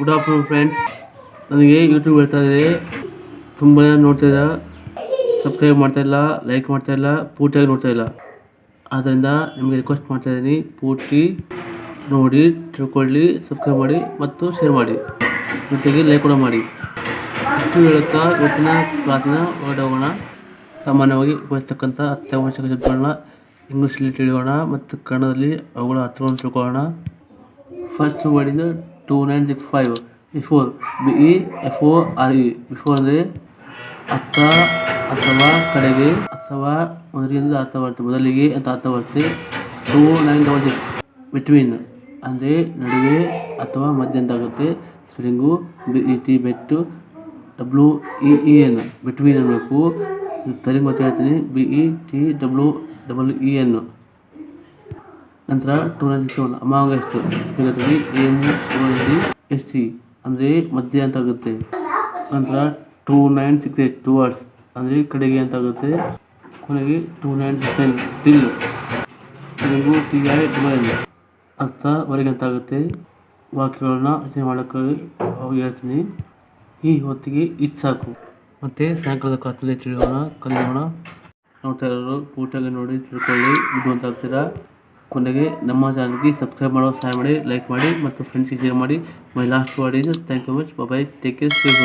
Good afternoon friends ನನಗೆ YouTube ಹೇಳ್ತಾ ಇದೆ. ತುಂಬ ಜನ ನೋಡ್ತಾ ಇಲ್ಲ. ಸಬ್ಸ್ಕ್ರೈಬ್ ಮಾಡ್ತಾ ಇಲ್ಲ ಲೈಕ್ ಮಾಡ್ತಾ ಇಲ್ಲ, ಪೂರ್ತಿಯಾಗಿ ನೋಡ್ತಾ ಇಲ್ಲ. ಆದ್ದರಿಂದ ನಿಮಗೆ ರಿಕ್ವೆಸ್ಟ್ ಮಾಡ್ತಾ ಇದ್ದೀನಿ ಪೂರ್ತಿ ನೋಡಿ, ತಿಳ್ಕೊಳ್ಳಿ ಸಬ್ಸ್ಕ್ರೈಬ್ ಮಾಡಿ ಮತ್ತು ಶೇರ್ ಮಾಡಿ. ಜೊತೆಗೆ ಲೈಕ್ ಕೂಡ ಮಾಡಿ. ಇಷ್ಟು ಹೇಳುತ್ತಾ ಇವತ್ತಿನ ಕ್ಲಾಸಿನ ಹೊರಡೋಗೋಣ ಸಾಮಾನ್ಯವಾಗಿ ಉಪಯೋಗಿಸ್ತಕ್ಕಂಥ ಅತ್ಯಾವಶ್ಯಕ ಶಬ್ದಗಳನ್ನ ಇಂಗ್ಲೀಷಲ್ಲಿ ತಿಳಿಯೋಣ ಮತ್ತು ಕನ್ನಡದಲ್ಲಿ ಅವುಗಳ ಅರ್ಥವನ್ನು ತಿಳ್ಕೊಳ್ಳೋಣ. First is two nine six five before B E F O R E before ಅಂದರೆ ಅರ್ಥ ಅಥವಾ ಕಡೆಗೆ ಅಥವಾ ಮೊದಲಿಗೆ ಅರ್ಥ ಬರುತ್ತೆ. ಮೊದಲಿಗೆ ಅಂತ ಅರ್ಥ ಬರುತ್ತೆ. Two nine double six between ಅಂದರೆ ನಡುವೆ ಅಥವಾ ಮಧ್ಯ ಅಂತ ಆಗುತ್ತೆ spring B E T bet W E E N between ಅನ್ನಬೇಕು. ತೆಲುಗು ಮತ್ತೆ ಹೇಳ್ತೀನಿ B E T W double E N ನಂತರ ಟೂ ನೈನ್ ಸೆವೆನ್ ಅಮಾಂಗ್ ಎಷ್ಟು? ಸ್ಪೀಕರ್ದಲ್ಲಿ ಎಂ ಡಿ ಎಸ್ ಟಿ ಅಂದರೆ ಮಧ್ಯ ಅಂತ ಆಗುತ್ತೆ. ನಂತರ two nine six eight, towards ಅಂದರೆ ಕಡೆಗೆ ಅಂತ ಆಗುತ್ತೆ. ಕೊನೆಗೆ two nine six nine till. Telugu T I two nine ಅರ್ಥ, ವರೆಗೆ ಅಂತ ಆಗುತ್ತೆ. ವಾಕ್ಯಗಳನ್ನ ರಚನೆ ಮಾಡೋಕ್ಕಾಗಿ ಅವಾಗ ಹೇಳ್ತೀನಿ. ಈ ಹೊತ್ತಿಗೆ ಇದು ಸಾಕು. ಮತ್ತು ಸಾಯಂಕಾಲದ ಕ್ಲಾಸಲ್ಲಿ ತಿಳಿಯೋಣ, ಕಲಿಯೋಣ. ನೋಡ್ತಾ ಇರೋರು ಕೂಟಾಗಿ ನೋಡಿ ತಿಳ್ಕೊಳ್ಳಿ. ಇದು ಅಂತ ಆಗ್ತೀರಾ? ಕೊನೆಗೆ ನಮ್ಮ ಚಾನಲ್ಗೆ ಸಬ್ಸ್ಕ್ರೈಬ್ ಮಾಡೋ ಸಹಾಯ ಮಾಡಿ ಲೈಕ್ ಮಾಡಿ ಮತ್ತು ಫ್ರೆಂಡ್ಸ್ಗೆ ಶೇರ್ ಮಾಡಿ my last word is thank you much bye take care save